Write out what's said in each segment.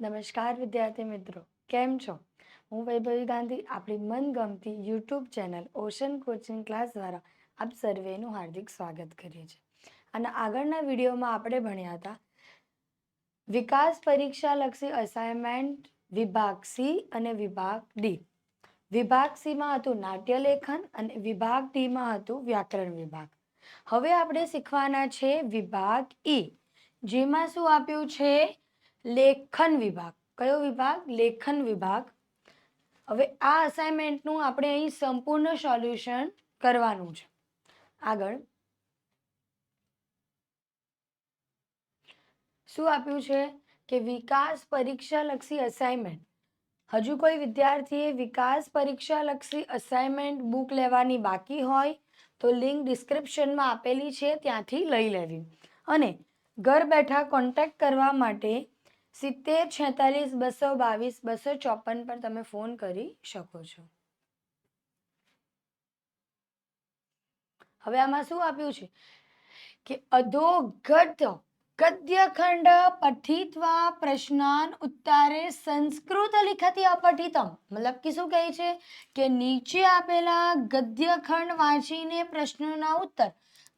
નમસ્કાર વિદ્યાર્થી મિત્રો, કેમ છો? હું વૈભવી ગાંધી, આપણી મનગમતી YouTube channel ocean coaching class દ્વારા આપ સર્વેનું હાર્દિક સ્વાગત કરીએ છીએ. અને આગળના વિડીયોમાં આપણે ભણ્યા હતા વિકાસ પરીક્ષાલક્ષી અસાઇનમેન્ટ વિભાગ સી અને વિભાગ ડી વિભાગ સીમાં હતું નાટ્યલેખન અને વિભાગ ડીમાં હતું વ્યાકરણ વિભાગ. હવે આપણે શીખવાના છે વિભાગ ઈ જેમાં શું આપ્યું છે? લેખન વિભાગ. કયો વિભાગ? લેખન વિભાગ. હવે આ અસાઇનમેન્ટનું આપણે અહીં સંપૂર્ણ સોલ્યુશન કરવાનું છે. આગળ. શું આપ્યું છે? કે વિકાસ પરીક્ષાલક્ષી અસાઇનમેન્ટ હજુ કોઈ વિદ્યાર્થીએ વિકાસ પરીક્ષાલક્ષી અસાઇનમેન્ટ બુક લેવાની બાકી હોય તો લિંક ડિસ્ક્રિપ્શનમાં આપેલી છે, ત્યાંથી લઈ લેવી. અને ઘર બેઠા કોન્ટેક્ટ કરવા માટે સિત્તેર, છેતાલીસ, બસો, બાવીસ, બસો ચોપન પર તમે ફોન કરી શકો છો. હવે આમાં શું આપ્યું છે? કે અધોગત ગદ્યખંડ પઠિત્વા પ્રશ્નાન ઉત્તારે સંસ્કૃત લિખતી અપઠિતમ. મતલબ કે શું કહે છે? કે નીચે આપેલા ગદ્યખંડ વાંચીને પ્રશ્નોના ઉત્તર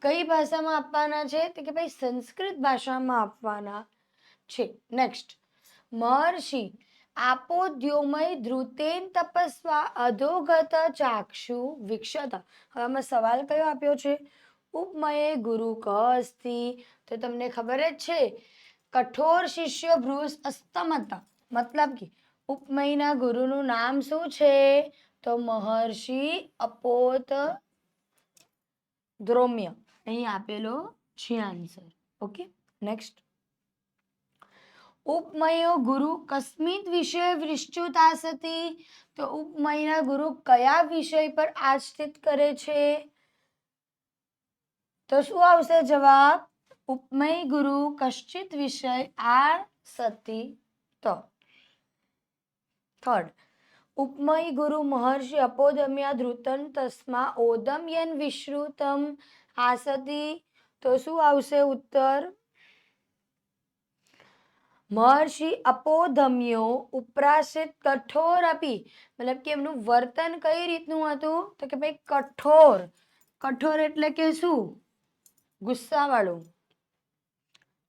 કઈ ભાષામાં આપવાના છે? તો કે ભાઈ સંસ્કૃત ભાષામાં આપવાના. છે. નેક્સ્ટ મહર્ષિ, આપોદ્યોમય ધ્રુતેન તપસ્વા અધોગત ચાક્ષુ વિક્ષત. હવે આમાં સવાલ કયો આપ્યો છે? ઉપમયે ગુરુ ક અસ્તિ તો તમને ખબર જ છે, કઠોર શિષ્ય ભ્રુસ અસ્તમત. મતલબ કે ઉપમયના ગુરુનું નામ શું છે? તો મહર્ષિ અપોત દ્રોમ્ય. અહીં આપેલો છે આન્સર ઓકે નેક્સ્ટ ઉપમયો ગુરુ કસ્મિત વિષય વિશ્ચુતા આસતી? તો ઉપમયના ગુરુ કયા વિષય પર આશ્રિત કરે છે? તો શું આવશે જવાબ? ઉપમય ગુરુ કશ્ચિત વિષય આ સતી તો થર્ડ ઉપમય ગુરુ મહર્ષિ અપોદમ્યા ધ્રુતન તસ્મા ઓદમ્યન વિશ્રુતમ આસતી. તો શું આવશે ઉત્તર? મહર્ષિ અપોધમ્યો ઉપરાશિત કઠોર આપી મતલબ કે એમનું વર્તન કઈ રીતનું હતું? તો કે ભાઈ કઠોર. કઠોર એટલે કે શું? ગુસ્સાવાળું.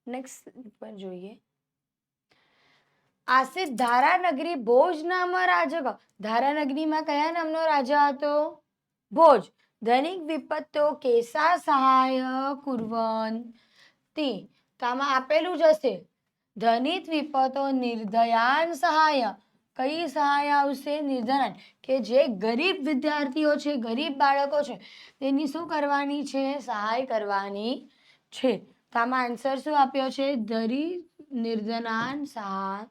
નેક્સ્ટ પર જોઈએ. આસિત ધારાનગરી ભોજ નામના રાજક ધારાનગરીમાં કયા નામનો રાજા હતો? ભોજ. ધનિક વિપત્તો કેસા સહાય કુર્વન તી તો આમાં આપેલું જ હશે. ધનિત વિપતો નિર્ધયાન સહાય. કઈ સહાય આવશે? નિર્ધારણ કે જે ગરીબ વિદ્યાર્થીઓ છે, ગરીબ બાળકો છે, તેની શું કરવાની છે? સહાય કરવાની છે. તો આમાં આન્સર શું આપ્યો છે? ધરી નિર્ધનાન સહાય.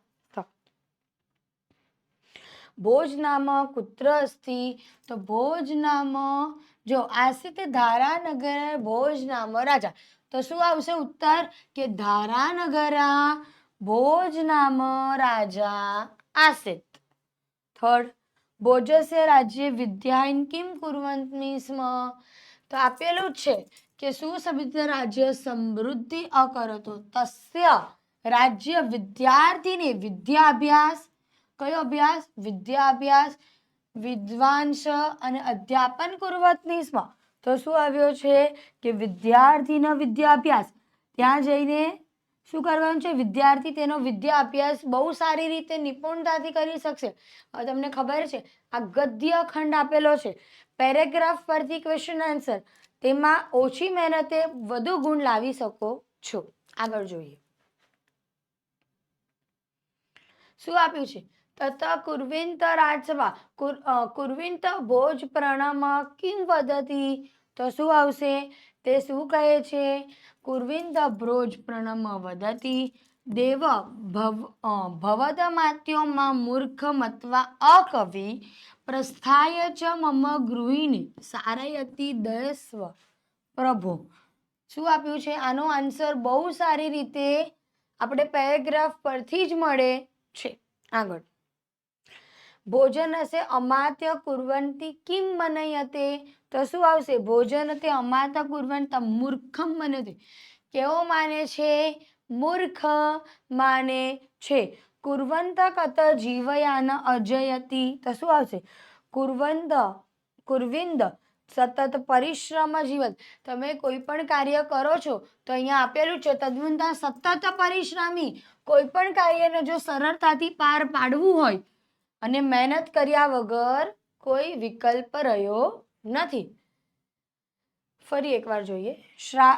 ભોજ નામ કુત્ર અસ્તિ. તો ભોજ નામ જો આસિત ધારાનગર ભોજ નામ. રાજા, તો શું આવશે ઉત્તર? કે ધારાનગરા ભોજ નામ રાજા આસિત. થર્ડ, ભોજસ્ય રાજ્ય વિદ્યાયન કિમ કુરવંતમી સ્મ? તો આપેલું છે કે સુસભિત રાજ્ય સમૃદ્ધિ અકરતો. તસ્ય રાજ્ય વિદ્યાર્થીને વિદ્યાભ્યાસ. કયો અભ્યાસ? વિદ્યાભ્યાસ. વિદ્વાંસ અને અધ્યાપન કુર્વતની સ્મ. તો શું આવ્યો છે કે વિદ્યાર્થીનો વિદ્યાભ્યાસ? ત્યાં જઈને શું કરવાનું છે? વિદ્યાર્થી તેનો વિદ્યા અભ્યાસ બહુ સારી રીતે નિપુણતાથી કરી શકશે. હવે તમને ખબર છે, આ ગદ્ય ખંડ આપેલો છે. પેરેગ્રાફ પરથી ક્વેશ્ચન આન્સર તેમાં ઓછી મહેનતે વધુ ગુણ લાવી શકો છો. આગળ જોઈએ. શું આપ્યું છે? તત કુર્વિંત રાજસભા. કુર્વિંત ભોજ પ્રણમ કિમ વદતી? તો શું આવશે? તે શું કહે છે? કુરવિંદ ભ્રોજ પ્રણમ વદતી, દેવ ભવ ભવદમાત્યોમાં મૂર્ખ મત્વા અકવિ, પ્રસ્થાય ચ મમ ગૃહિણી, સારયતી દયસ્વ પ્રભો. શું આપ્યું છે? આનો આન્સર બહુ સારી રીતે આપણે પેરેગ્રાફ પરથી જ મળે છે. આગળ. ભોજન હશે? અમાત્ય કુર્વંતી કિમ મનયતે? તો શું આવશે? ભોજન તે અમાત્ય કુર્વંત મૂર્ખમ મનયતે કેવો માને છે? મૂર્ખ માને છે. કુર્વંત કત જીવયાન અજયતી. તો શું આવશે? કુર્વંત કુર્વિંદ, સતત પરિશ્રમ જીવન તમે કોઈ પણ કાર્ય કરો છો, તો અહીંયા આપેલું છે, તદ્વંતા સતત પરિશ્રમી. કોઈ પણ કાર્યને જો સરળતાથી પાર પાડવું હોય અને મહેનત કર્યા વગર કોઈ વિકલ્પ રહ્યો નથી. ફરી એકવાર જોઈએ. શ્રા,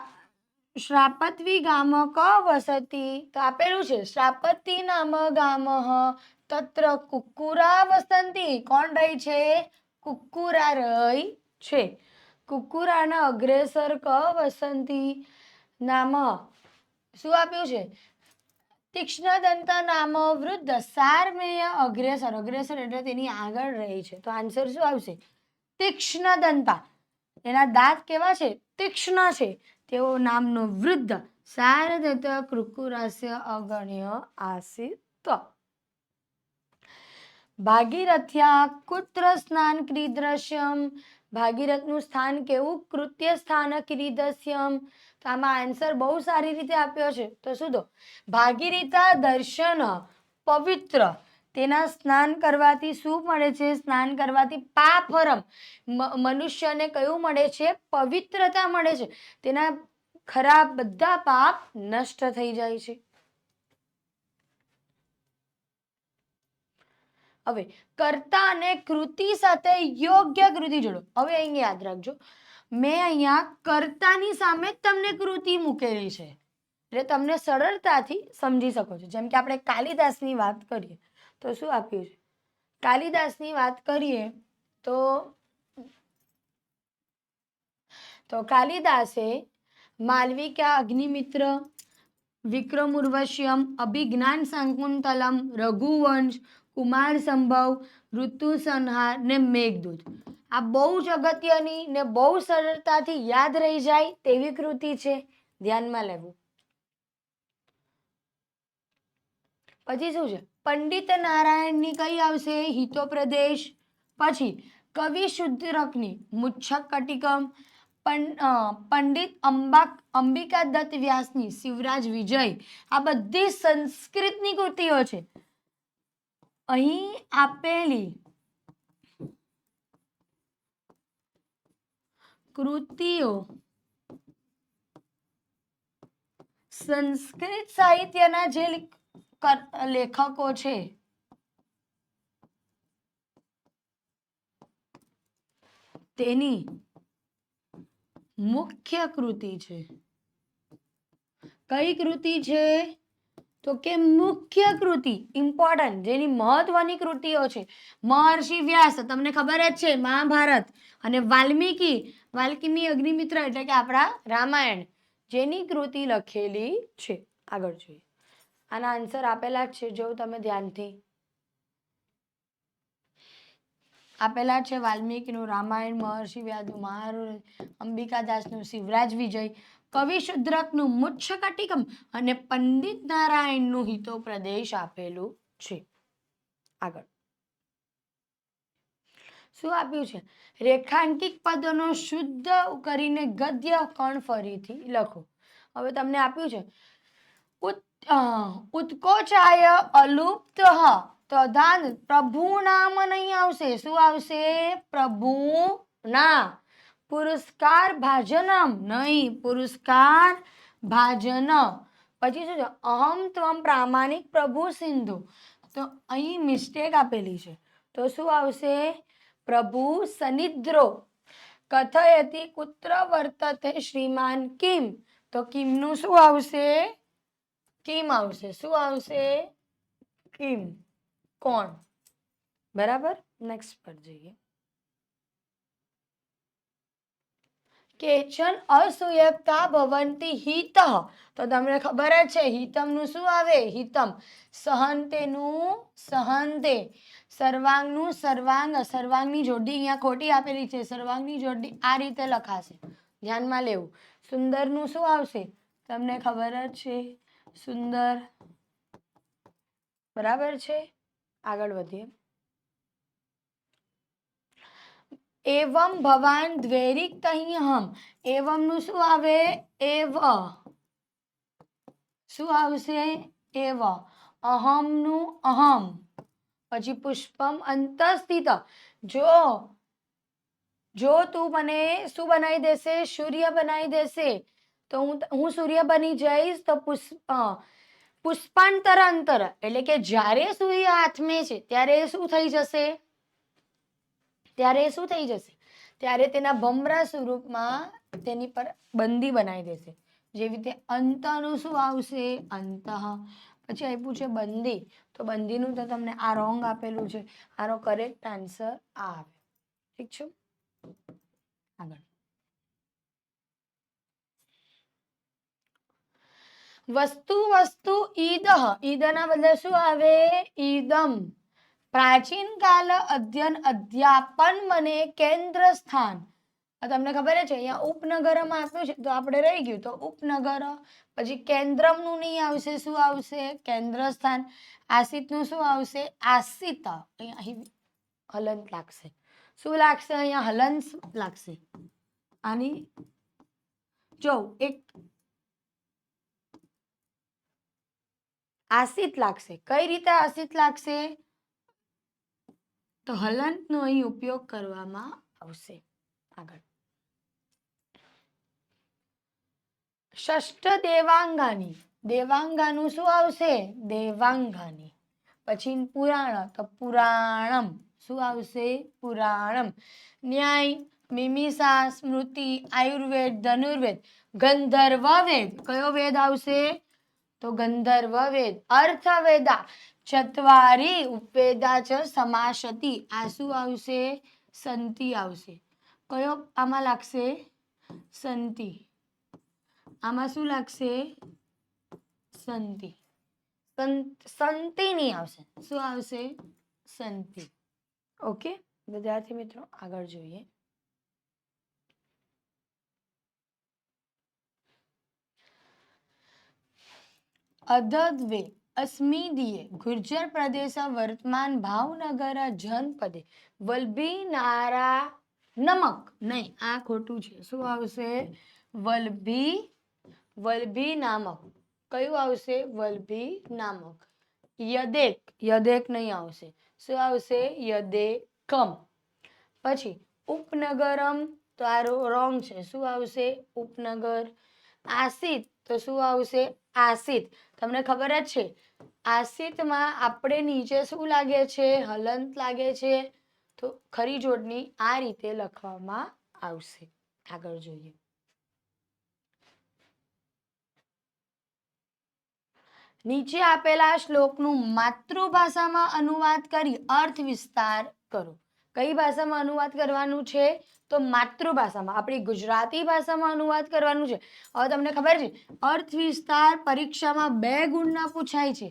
શ્રાપત્વી ગામ ક વસતી. તો આપેલું છે શ્રાપતિ નામ ગામ તત્ર કુક્કુરા વસંતી. કોણ રહી છે? કુક્કુરા રહી છે. કુક્કુરાના અગ્રેસર ક વસંતી. નામ, શું આપ્યું છે? તીક્ષ્ણ દંત નામ વૃદ્ધ સારમેય અગ્રેસર અગ્રેસર એટલે તેની આગળ રહી છે. તો આન્સર શું આવશે? તીક્ષ્ણ દંતા એના દાંત કેવા છે? તીક્ષ્ણ છે. તેઓ નામનો વૃદ્ધ શારદત કૃકુરાસ્ય અગણ્ય આસિત. ભાગીરથ્યા કુત્ર સ્નાન ક્રીદ્રશ્યમ ભાગીરથનું સ્થાન કેવું? કૃત્ય સ્થાન ક્રીદસ્યમ આમાં આન્સર બહુ સારી રીતે આપ્યો છે. તો શું તો ભાગીરીતા દર્શન પવિત્ર. તેના સ્નાન કરવાથી શું મળે છે? સ્નાન કરવાથી પાપહરમ. મનુષ્યને કયું મળે છે? પવિત્રતા મળે છે. તેના ખરાબ બધા પાપ નષ્ટ થઈ જાય છે. હવે કર્તા અને કૃતિ સાથે યોગ્ય કૃતિ જોડો. હવે અહીંયા યાદ રાખજો. મેં અહીંયા કર્તાની સામે તમને કૃતિ મૂકેલી છે. એટલે તમને સરળતાથી સમજી શકો છો. જેમ કે આપણે કાલિદાસની વાત કરીએ, તો શું આપ્યું છે? કાલિદાસની વાત કરીએ, તો તો કાલિદાસે માલવિકા અગ્નિમિત્ર, વિક્રમુર્વશ્યમ, અભિજ્ઞાન શાંકુંતલમ રઘુવંશ, કુમાર સંભવ ઋતુ સંહાર ને મેઘદૂત. આ બહુ જ અગત્યની ને બહુ સરળતાથી યાદ રહી જાય તેવી કૃતિ છે. ધ્યાનમાં લેવું. પછી શું છે? પંડિત નારાયણની કઈ આવશે? હિતોપ્રદેશ પછી કવિ શુદ્રકની મુચ્છક કટિકમ પંડિત અંબા અંબિકા દત્ત વ્યાસની શિવરાજ વિજય. આ બધી સંસ્કૃતની કૃતિઓ છે. અહીં આપેલી કૃતિઓ. સંસ્કૃત સાહિત્યના જે લેખકો છે. તેની મુખ્ય કૃતિ છે. કઈ કૃતિ છે? તો કે મુખ્ય કૃતિ ઇમ્પોર્ટન્ટ જેની મહત્વની કૃતિઓ છે. મહર્ષિ વ્યાસ, તમને ખબર જ છે, મહાભારત અને વાલ્મીકી વાલ્મીકી અગ્નિમિત્ર એટલે કે આપણા રામાયણ, જેની કૃતિ લખેલી છે. આગળ જોઈએ. આના આન્સર આપેલા જ છે, જો તમે ધ્યાનથી. આપેલા છે, વાલ્મીકીનું રામાયણ, મહર્ષિ વ્યાસનું મહારુ અંબિકાદાસનું શિવરાજ વિજય, કવિ શુદ્રકનું મુચ્છ કટિકમ અને પંડિત નારાયણનું હિતો પ્રદેશ આપેલું છે. આગળ. શું આપ્યું છે? રેખાંકિત પદોનો શુદ્ધ કરીને ગદ્ય કણ ફરીથી લખો. હવે તમને આપ્યું છે, ઉત- ઉત્કોચાય અલુપ્ત તદાન પ્રભુ નામ નહીં આવશે. શું આવશે? પ્રભુ ના પુરસ્કાર ભાજનમ નહીં, પુરસ્કાર ભાજન. પછી શું છે? અહમ ત્વમ પ્રામાણિક પ્રભુ સિંધુ. તો અહીં મિસ્ટેક આપેલી છે. તો શું આવશે? પ્રભુ સનિદ્રો. કથયતી કુત્ર વર્તતે શ્રીમાન કિમ. તો કિમનું શું આવશે? કિમ આવશે. શું આવશે? કિમ. કોણ? બરાબર? નેક્સ્ટ પર જઈએ. કેચન અસુયકતા ભવંતી હિત. તો તમને ખબર જ છે, હિતમનું શું આવે? હિતમ. સહંતેનું સહંતે. સર્વાંગનું સર્વાંગ. સર્વાંગની જોડી અહીંયા ખોટી આપેલી છે. સર્વાંગની જોડી આ રીતે લખાશે. ધ્યાનમાં લેવું. સુંદરનું શું આવશે? તમને ખબર જ છે. સુંદર. બરાબર છે? આગળ વધીએ. એવમ ભવાન દ્વેરિક હમ એવમનું શું આવે એવ શું આવશે એવ અહમનું અહમ પછી પુષ્પમ અંતસ્થિત જો જો તું મને શું બનાવી દેશે સૂર્ય બનાવી દેશે તો હું હું સૂર્ય બની જઈશ તો પુષ્પ અ, પુષ્પાંતર અંતર એટલે કે જ્યારે સૂર્ય હાથમે છે ત્યારે એ શું થઈ જશે ત્યારે એ શું થઈ જશે? ત્યારે તેના ભમરા સ્વરૂપમાં તેની પર બંદી બનાવી દેશે. જેવી રીતે અંતનું શું આવશે? અંત. પછી આપ્યું છે બંદી. તો બંદીનું તો તમને આ રોંગ આપેલું છે. આનો કરેક્ટ આન્સર આ આવે. ઠીક છે? આગળ. વસ્તુ વસ્તુ ઈદહ. ઈદના બદલે શું આવે? ઈદમ. પ્રાચીન કાલ અધ્યયન અધ્યાપન મને કેન્દ્ર સ્થાન. તમને ખબર છે, અહીંયા ઉપનગરમાં આપ્યું છે, તો આપણે રહી ગયું. તો ઉપનગર, પછી કેન્દ્રમનું નહીં આવશે, શું આવશે? કેન્દ્ર સ્થાન. આસિતનું શું આવશે? આસિત. અહીં હલંત લાગશે. શું લાગશે? અહીંયા હલંત લાગશે. આની જો, એક આસિત લાગશે. કઈ રીતે આસિત લાગશે? તો હલંતનો અહીં ઉપયોગ કરવામાં આવશે. આગળ. ષષ્ઠ દેવાંગાની. દેવાંગાનું શું આવશે? દેવાંગાની. પછી પુરાણ. તો પુરાણમ. શું આવશે? પુરાણમ. ન્યાય, મિમિસા, સ્મૃતિ, આયુર્વેદ, ધનુર્વેદ ગંધર્વ વેદ કયો વેદ આવશે? તો ગંધર્વ વેદ અર્થવેદા. ચત્વારી ઉપવેદા ચ સમાસતી આ શું આવશે સંતિ આવશે કયો આમાં લાગશે સંતિ આમાં શું લાગશે સંતિ નહીં આવશે શું આવશે સંતિ ઓકે વિદ્યાર્થી મિત્રો આગળ જોઈએ અદદ્વે અસ્મિદીએ ગુર્જર પ્રદેશ વર્તમાન ભાવનગર જનપદે વલભી નારા નમક, નહીં, આ ખોટું છે. શું આવશે? વલભી વલભી નામક કયું આવશે? વલભી નામક યદેક યદેક નહીં આવશે. શું આવશે? યદેકમ. પછી, ઉપનગરમ, તો આ રોંગ છે. શું આવશે? ઉપનગર. આસિત તો શું આવશે? આસિત. તમને ખબર જ છે. આસિતમાં આપણે નીચે શું લાગે છે? હલંત લાગે છે. તો ખરી જોડની આ રીતે લખવામાં આવશે. આગળ જોઈએ. નીચે આપેલા શ્લોકનું માતૃભાષામાં અનુવાદ કરી અર્થ વિસ્તાર કરો. કઈ ભાષામાં અનુવાદ કરવાનું છે? તો માતૃભાષામાં, આપણી ગુજરાતી ભાષામાં અનુવાદ કરવાનું છે. હવે તમને ખબર છે, અર્થ વિસ્તાર પરીક્ષામાં બે ગુણના પૂછાય છે.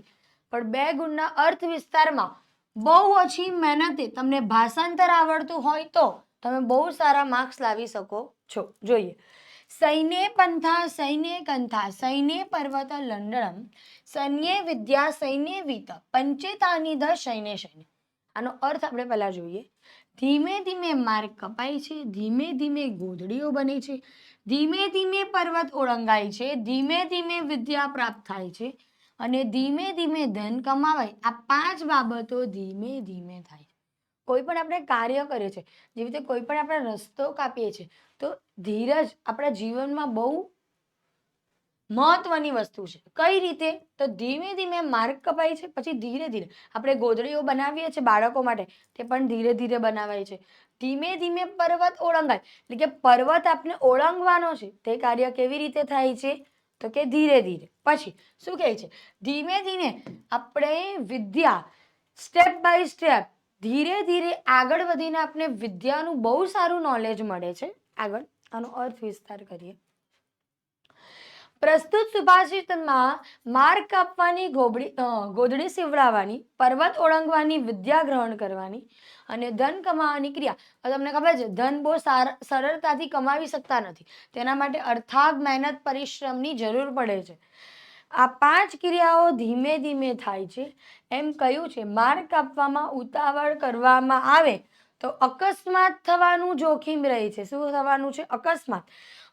પણ બે ગુણના અર્થ વિસ્તારમાં બહુ ઓછી મહેનતે તમને ભાષાંતર આવડતું હોય તો તમે બહુ સારા માર્ક્સ લાવી શકો છો. જોઈએ. સૈને પંથા સૈને કંથા સૈને પર્વત લંડનમ સૈન્ય વિદ્યા, સૈન્ય વીત પંચેતાની ધ સૈન્ય સૈન્ય. આનો અર્થ આપણે પહેલાં જોઈએ. ધીમે ધીમે માર્ગ કપાય છે, ધીમે ધીમે ગોધડીઓ બને છે, ધીમે ધીમે પર્વત ઓળંગાય છે, ધીમે ધીમે વિદ્યા પ્રાપ્ત થાય છે અને ધીમે ધીમે ધન કમાવાય. આ પાંચ બાબતો ધીમે ધીમે થાય. કોઈ પણ આપણે કાર્ય કરીએ છીએ, જેવી રીતે કોઈ પણ આપણે રસ્તો કાપીએ છીએ, તો ધીરજ આપણા જીવનમાં બહુ મહત્વની વસ્તુ છે. કઈ રીતે? તો ધીમે ધીમે માર્ગ કપાય છે, પછી ધીરે ધીરે આપણે ગોદડીઓ બનાવીએ છીએ બાળકો માટે, તે પણ ધીરે ધીરે બનાવાય છે. ધીમે ધીમે પર્વત ઓળંગાય, એટલે કે પર્વત આપણે ઓળંગવાનો છે, તે કાર્ય કેવી રીતે થાય છે? તો કે ધીરે ધીરે. પછી, શું કહે છે? ધીમે ધીમે આપણે વિદ્યા, સ્ટેપ બાય સ્ટેપ, ધીરે ધીરે આગળ વધીને આપણે વિદ્યાનું બહુ સારું નોલેજ મળે છે. આગળ, આનો અર્થ વિસ્તાર કરીએ. પ્રસ્તુત સુભાષિતમાં માર્ગ કાપવાની ગોબડી ગોધડી સીવડાવવાની, પર્વત ઓળંગવાની વિદ્યા ગ્રહણ કરવાની અને ધન કમાવાની ક્રિયા. તમને ખબર છે, ધન બહુ સરળતાથી કમાવી શકતા નથી. તેના માટે અર્થાગ મહેનત પરિશ્રમની જરૂર પડે છે. આ પાંચ ક્રિયાઓ ધીમે ધીમે થાય છે. એમ કહ્યું છે માર્ગ કાપવામાં ઉતાવળ કરવામાં આવે તો અકસ્માત થવાનું જોખીમ રહે છે. શું થવાનું છે? અકસ્માત.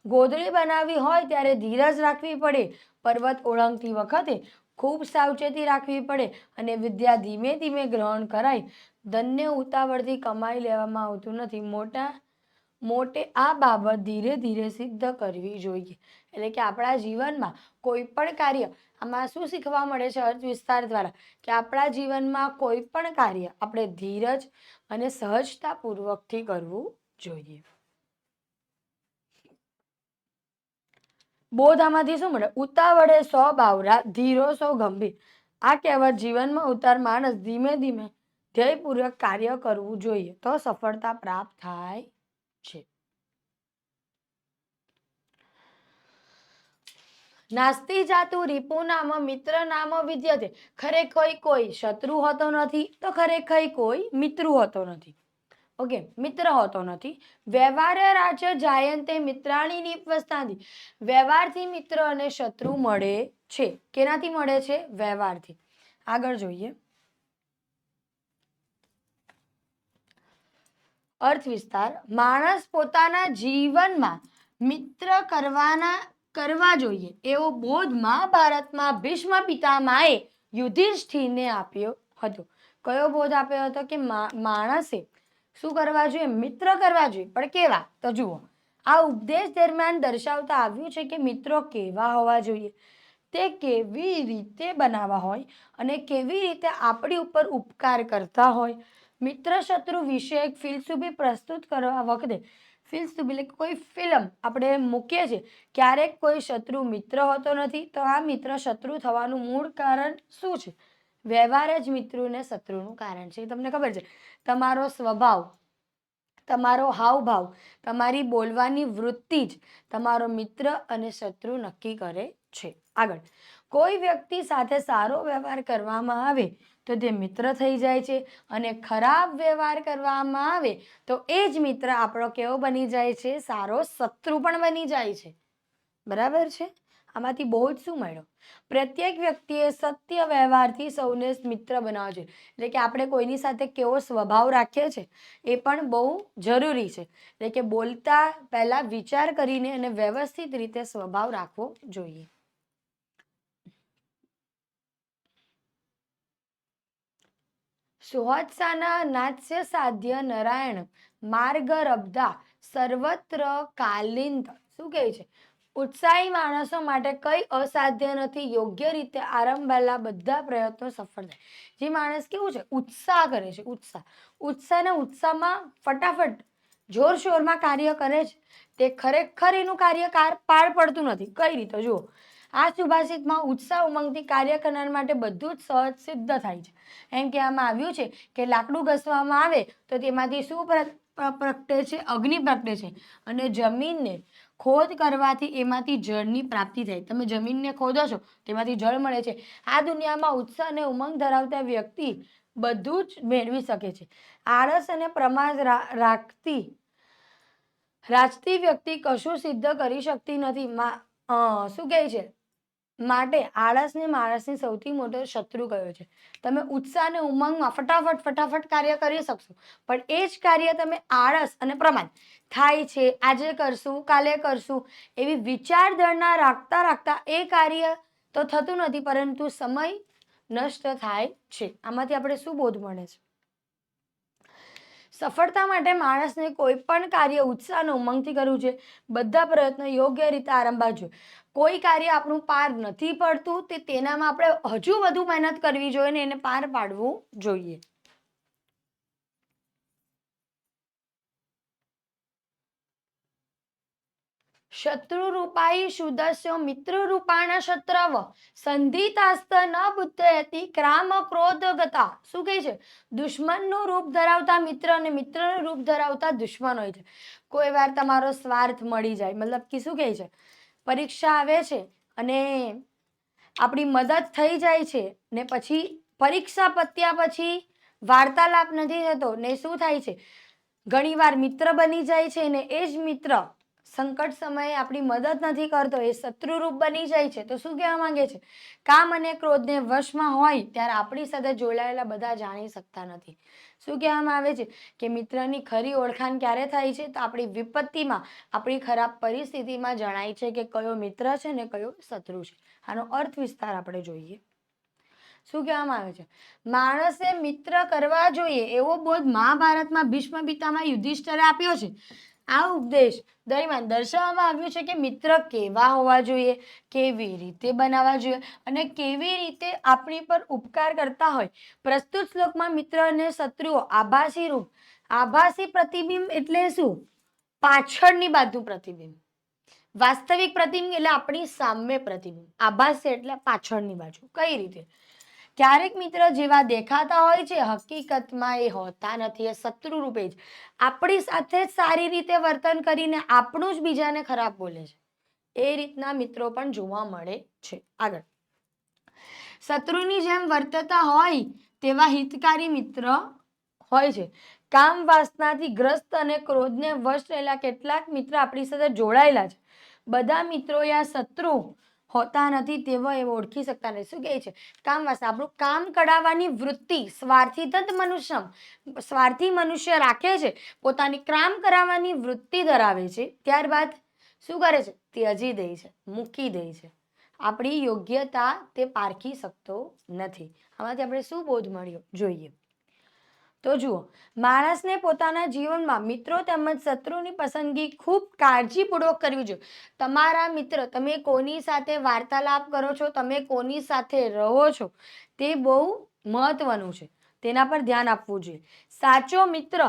ગોદડી બનાવવી હોય ત્યારે ધીરજ રાખવી પડે. પર્વત ઓળંગતી વખતે ખૂબ સાવચેતી રાખવી પડે અને વિદ્યા ધીમે ધીમે ગ્રહણ કરાય. ધનને ઉતાવળથી કમાઈ લેવામાં આવતું નથી. મોટા, મોટે આ બાબત ધીરે ધીરે સિદ્ધ કરવી જોઈએ. એટલે કે આપણા જીવનમાં કોઈ પણ કાર્ય, આમાં શું શીખવા મળે છે અર્થ વિસ્તાર દ્વારા? કે આપણા જીવનમાં કોઈ પણ કાર્ય આપણે ધીરજ અને સહજતાપૂર્વકથી કરવું જોઈએ. બોધ શું મળે? ઉતાવળે સો બાવરા, ધીરો સો ગંભીર. આ કહેવત જીવનમાં ઉતાર માણસ ધીમે ધીમે ધ્યેયપૂર્વક કાર્ય કરવું જોઈએ તો સફળતા પ્રાપ્ત થાય છે. નાસ્તી જાતું રીપુ નામ, મિત્ર નામ વિદ્યતે ખરેખર કોઈ શત્રુ હોતો નથી તો ખરેખર કોઈ મિત્ર હોતો નથી. ઓકે, મિત્ર હોતો નથી. વ્યવહાર રાજ્ય જાયંતે મિત્રાણી નિપવસ્તાથી વ્યવહારથી મિત્ર અને શત્રુ મળે છે. કેનાથી મળે છે? વ્યવહારથી. આગળ જોઈએ. અર્થ વિસ્તાર. માણસ પોતાના જીવનમાં મિત્ર કરવાના, કરવા જોઈએ. એવો બોધ મહાભારતમાં ભીષ્મ પિતામાએ યુધિષ્ઠિરને આપ્યો હતો. કયો બોધ આપ્યો હતો કે માણસે શું કરવા જોઈએ? મિત્ર કરવા જોઈએ. પણ કેવા? તો જુઓ, આ ઉપદેશ દરમિયાન દર્શાવતા આવ્યું છે કે મિત્રો કેવા હોવા જોઈએ? તે કેવી રીતે બનાવવા હોય અને કેવી રીતે આપણી ઉપર ઉપકાર કરતા હોય? મિત્ર શત્રુ વિશે એક ફિલસૂફી પ્રસ્તુત કરવા વખતે ફિલ્મ એટલે કોઈ ફિલ્મ આપણે મૂકીએ છીએ, ક્યારેક કોઈ શત્રુ મિત્ર હોતો નથી, તો આ મિત્ર શત્રુ થવાનું મૂળ કારણ શું છે? વ્યવહાર જ મિત્રોને શત્રુનું કારણ છે તમને ખબર છે. તમારો સ્વભાવ, તમારો હાવભાવ, તમારી બોલવાની વૃત્તિ જ તમારો મિત્ર અને શત્રુ નક્કી કરે છે. આગળ, કોઈ વ્યક્તિ સાથે સારો વ્યવહાર કરવામાં આવે તો તે મિત્ર થઈ જાય છે અને ખરાબ વ્યવહાર કરવામાં આવે તો એ જ મિત્ર આપણો કેવો બની જાય છે? સારો શત્રુ પણ બની જાય છે. બરાબર છે? આમાંથી બહુ જ શું મળ્યો? પ્રત્યેક વ્યક્તિએ સત્ય વ્યવહારથી સૌને મિત્ર બનાવવો જોઈએ. એટલે કે આપણે કોઈની સાથે કેવો સ્વભાવ રાખીએ છીએ, એ પણ બહુ જરૂરી છે. એટલે કે બોલતા પહેલાં વિચાર કરીને અને વ્યવસ્થિત રીતે સ્વભાવ રાખવો જોઈએ. સુહત્સાના નાત્ય સાધ્ય નારાયણ માર્ગ રબ્ધા સર્વત્ર કાલિંદ, શું કહે છે? ઉત્સાહી માણસો માટે કંઈ અસાધ્ય નથી. યોગ્ય રીતે આરંભેલા બધા પ્રયત્નો સફળ થાય. જે માણસ કેવું છે? ઉત્સાહ કરે છે. ઉત્સાહ. ઉત્સાહના ઉત્સાહમાં ફટાફટ જોરશોરમાં કાર્ય કરે છે. તે ખરેખર એનું કાર્ય કાર પાર પડતું નથી. કઈ રીતે? જુઓ. આ સુભાષિતમાં ઉત્સાહ ઉમંગથી કાર્ય કરનાર માટે બધું જ સહજ સિદ્ધ થાય છે. એમ કહેવામાં આવ્યું છે કે લાકડું ઘસવામાં આવે તો તેમાંથી શું પ્ર- પ્ર- પ્રગટે છે? અગ્નિ પ્રગટે છે. અને જમીનને ખોદ કરવાથી એમાંથી જળની પ્રાપ્તિ થાય. તમે જમીનને ખોદો છો, તેમાંથી જળ મળે છે. આ દુનિયામાં ઉત્સાહ અને ઉમંગ ધરાવતા વ્યક્તિ બધું જ મેળવી શકે છે. આળસ અને પ્રમાણ રાખતી રાજતી વ્યક્તિ કશું સિદ્ધ કરી શકતી નથી. શું કહે છે? માટે આળસને માણસની સૌથી મોટો શત્રુ કયો છે? તમે ઉત્સાહ અને ઉમંગમાં ફટાફટ ફટાફટ કાર્ય કરી શકશો. પણ એ જ કાર્ય તમે આળસ અને પ્રમાદ. થાય છે, આજે કરશું, કાલે કરશું, એવી વિચારધારણા રાખતા રાખતા એ કાર્ય તો થતું નથી, પરંતુ સમય નષ્ટ થાય છે. આમાંથી આપણે શું બોધ મળે છે? સફળતા માટે માણસને કોઈ પણ કાર્ય ઉત્સાહનો ઉમંગથી કરવું છે બધા પ્રયત્નો યોગ્ય રીતે આરંભવા જોઈએ. કોઈ કાર્ય આપણું પાર નથી પડતું, તે તેનામાં આપણે હજુ વધુ મહેનત કરવી જોઈએ ને એને પાર પાડવું જોઈએ. શત્રુ રૂપાઈ સુદસ્યો મિત્ર રૂપાણા શત્રવ. સંધિતાસ્ત ન બુદ્ધયતિ ક્રામ ક્રોધ ગતા શું કહે છે? દુશ્મનનું રૂપ ધરાવતા મિત્ર અને મિત્રનું રૂપ ધરાવતા દુશ્મન હોય છે. કોઈ વાર તમારો સ્વાર્થ મળી જાય. મતલબ કે શું કહે છે? પરીક્ષા આવે છે અને આપણી મદદ થઈ જાય છે ને પછી પરીક્ષા પત્યા પછી વાર્તાલાપ નથી થતો ને શું થાય છે? ઘણીવાર મિત્ર બની જાય છે ને એ જ મિત્ર સંકટ સમયે આપણી મદદ નથી કરતો, એ શત્રુરૂપ બની જાય છે. તો શું કહેવા માંગે છે? કામ અને ક્રોધને વશમાં હોય ત્યારે આપણી સાથે જોડાયેલા બધા જાણી શકતા નથી. શું કહેવામાં આવે છે? કે મિત્રની ખરી ઓળખાણ ક્યારે થાય છે? તો આપણી વિપત્તિમાં, આપણી ખરાબ પરિસ્થિતિમાં જણાય છે કે કયો મિત્ર છે ને કયો શત્રુ છે. આનો અર્થ વિસ્તાર આપણે જોઈએ. શું કહેવામાં આવે છે? માણસે મિત્ર કરવા જોઈએ એવો બોધ મહાભારતમાં ભીષ્મ પિતામાં યુધિષ્ઠરે આપ્યો છે. આ ઉપદેશ દરમિયાન દર્શાવવામાં આવ્યું છે કે મિત્ર કેવા હોવા જોઈએ, કેવી રીતે બનાવવા જોઈએ અને કેવી રીતે આપણી પર ઉપકાર કરતા હોય. પ્રસ્તુત શ્લોકમાં મિત્ર અને શત્રુઓ આભાસી રૂપ, આભાસી પ્રતિબિંબ એટલે શું? પાછળની બાજુ પ્રતિબિંબ. વાસ્તવિક પ્રતિબિંબ એટલે આપણી સામે પ્રતિબિંબ. આભાસી એટલે પાછળની બાજુ. કઈ રીતે? ક્યારેક મિત્ર જેવા દેખાતા હોય છે, હકીકતમાં એ હોતા નથી, એ શત્રુ રૂપે જ. આપણી સાથે જ સારી રીતે વર્તન કરીને આપણું જ બીજાને ખરાબ બોલે છે. એ રીતના મિત્રો પણ જોવા મળે છે. આગળ. શત્રુની જેમ વર્તતા હોય તેવા હિતકારી મિત્ર હોય છે. કામ વાસનાથી ગ્રસ્ત અને ક્રોધને વશ રહેલા કેટલાક મિત્ર આપણી સાથે જોડાયેલા છે. બધા મિત્રો યા શત્રુ હોતા નથી તેવો એવો ઓળખી શકતા નથી. શું કહે છે? કામ વાસના આપણું કામ કઢાવવાની વૃત્તિ સ્વાર્થી તદ મનુષ્યમ, સ્વાર્થી મનુષ્ય રાખે છે, પોતાની કામ કરાવવાની વૃત્તિ ધરાવે છે, ત્યારબાદ શું કરે છે? ત્યજી દે છે, મૂકી દે છે. આપણી યોગ્યતા તે પારખી શકતો નથી. આમાંથી આપણે શું બોધ મળ્યો? જોઈએ. તો જુઓ, માણસને પોતાના જીવનમાં મિત્રો તેમજ શત્રુની પસંદગી ખૂબ કાળજીપૂર્વક કરવી જોઈએ. તમારા મિત્ર, તમે કોની સાથે વાર્તાલાપ કરો છો, તમે કોની સાથે રહો છો, તે બહુ મહત્વનું છે. તેના પર ધ્યાન આપવું જોઈએ. સાચો મિત્ર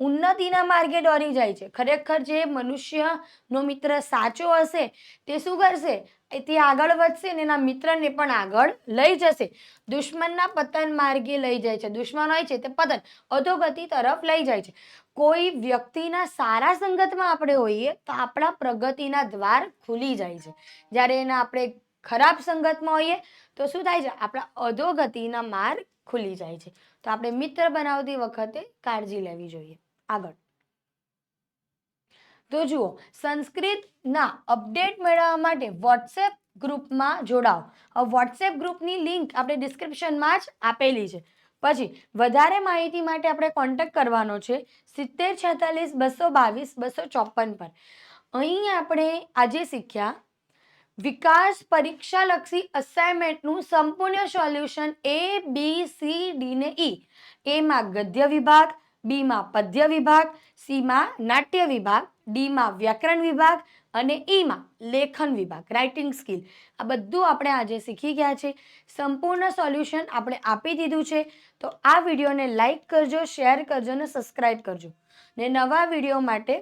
ઉન્નતિના માર્ગે દોરી જાય છે. ખરેખર જે મનુષ્યનો મિત્ર સાચો હશે તે શું કરશે? તે આગળ વધશે ને એના મિત્રને પણ આગળ લઈ જશે. દુશ્મનના પતન માર્ગે લઈ જાય છે. દુશ્મન હોય છે તે પતન, અધોગતિ તરફ લઈ જાય છે. કોઈ વ્યક્તિના સારા સંગતમાં આપણે હોઈએ તો આપણા પ્રગતિના દ્વાર ખુલી જાય છે. જ્યારે એના આપણે ખરાબ સંગતમાં હોઈએ તો શું થાય છે? આપણા અધોગતિના માર્ગ ખુલી જાય છે. તો આપણે મિત્ર બનાવતી વખતે કાળજી લેવી જોઈએ. આગળ. તો જુઓ, સંસ્કૃતના અપડેટ મેળવવા માટે વોટ્સએપ ગ્રુપમાં જોડાઓ. વોટ્સએપ ગ્રુપની લિંક આપણે ડિસ્ક્રિપ્શનમાં જ આપેલી છે. પછી, વધારે માહિતી માટે આપણે કોન્ટેક્ટ કરવાનો છે સિત્તેર છેતાલીસ બસો બાવીસ બસો ચોપન પર. અહીં આપણે આજે શીખ્યા, વિકાસ પરીક્ષાલક્ષી અસાઇનમેન્ટનું સંપૂર્ણ solution A B C D ને ઈ એમાં ગદ્ય વિભાગ બીમાં પદ્ય વિભાગ, સીમાં નાટ્ય વિભાગ, ડીમાં વ્યાકરણ વિભાગ અને ઈમાં લેખન વિભાગ, રાઇટિંગ સ્કિલ. આ બધું આપણે આજે શીખી ગયા છે. સંપૂર્ણ સોલ્યુશન આપણે આપી દીધું છે. તો આ વિડીયોને લાઈક કરજો, શેર કરજો અને સબસ્ક્રાઈબ કરજો. ને નવા વીડિયો માટે